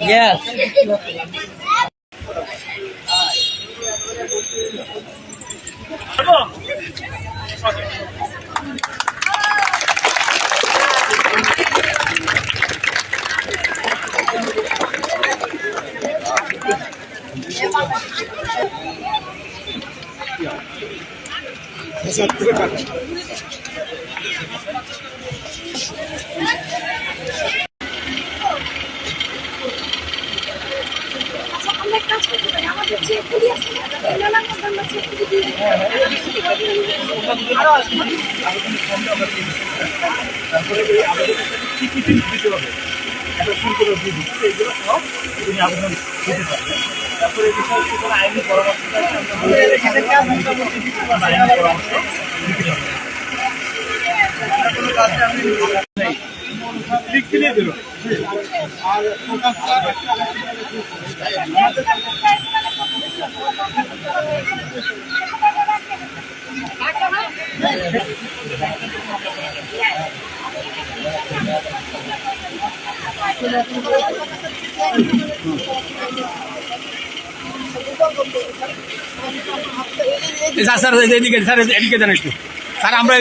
Yes. Okay. এই আবেদনটা কি কি জিনিস দিতে হবে? একটা ফুল করে দিচ্ছে এইগুলো সব তিনি আবেদন দিতে পারবেন আইনি পরামর্শ আছে আমরা বলে স্যার স্যার এদিকে স্যার এদিকে জানিস স্যার আমরা